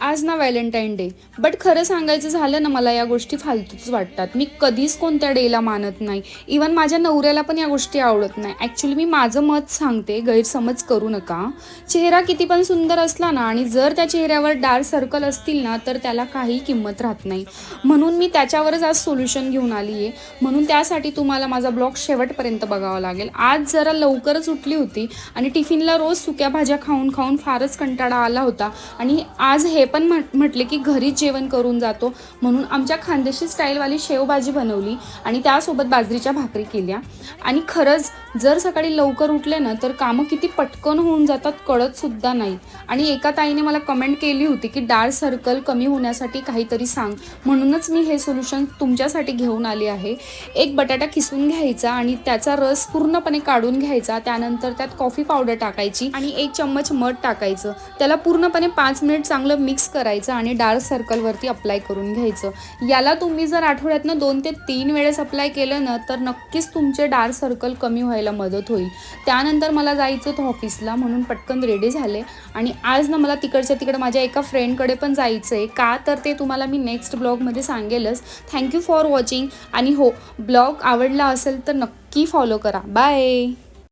आज ना Valentine day. But खरं सांगायचं झालं ना मला या गोष्टी फालतूच वाटतात. मी कधीच कोणत्या डेला मानत नाही. इवन माझ्या नवऱ्याला पण या गोष्टी आवडत नाही. ॲक्च्युली मी माझं मत सांगते गैरसमज करू नका. चेहरा किती पण सुंदर असला ना आणि जर त्या चेहऱ्यावर डार्क सर्कल असतील ना तर त्याला काही किंमत राहत नाही. म्हणून मी त्याच्यावरच आज सोल्युशन घेऊन आली आहे म्हणून त्यासाठी तुम्हाला माझा ब्लॉग शेवटपर्यंत बघावा लागेल. आज जरा लवकरच उठली होती आणि टिफिनला रोज सुक्या भाज्या खाऊन खाऊन फारच कंटाळा आला होता. आणि आज हे पण म्हट म्हटले की घरीच जेवण करून जातो म्हणून आमच्या खानदेशी स्टाईलवाली शेवभाजी बनवली आणि त्यासोबत बाजरीच्या भाकरी केल्या. आणि खरंच जर सकाळी लवकर उठले ना तर कामं किती पटकन होऊन जातात कळत सुद्धा नाही. आणि एका ताईने मला कमेंट केली होती की डार्क सर्कल कमी होण्यासाठी काहीतरी सांग. म्हणूनच मी हे सोल्युशन तुमच्यासाठी घेऊन आले आहे. एक बटाटा किसून घ्यायचा आणि त्याचा रस पूर्णपणे काढून घ्यायचा. त्यानंतर त्यात कॉफी पावडर टाकायची आणि एक चम्मच मध टाकायचं. त्याला पूर्णपणे पाच मिनिट चांगलं मिक्स करायचं आणि डार्क सर्कलवरती अप्लाय करून घ्यायचं. याला तुम्ही जर आठवड्यातनं दोन ते तीन वेळेस अप्लाय केलं ना तर नक्कीच तुमचे डार्क सर्कल कमी व्हायला मदत होईल. त्यानंतर मला जायचं होतं ऑफिसला म्हणून पटकन रेडी झाले. आणि आज ना मला तिकडच्या तिकडे माझ्या एका फ्रेंडकडे पण जायचं आहे का तर ते तुम्हाला मी नेक्स्ट ब्लॉगमध्ये सांगेलच. थँक्यू फॉर वॉचिंग आणि हो ब्लॉग आवडला असेल तर नक्की फॉलो करा. बाय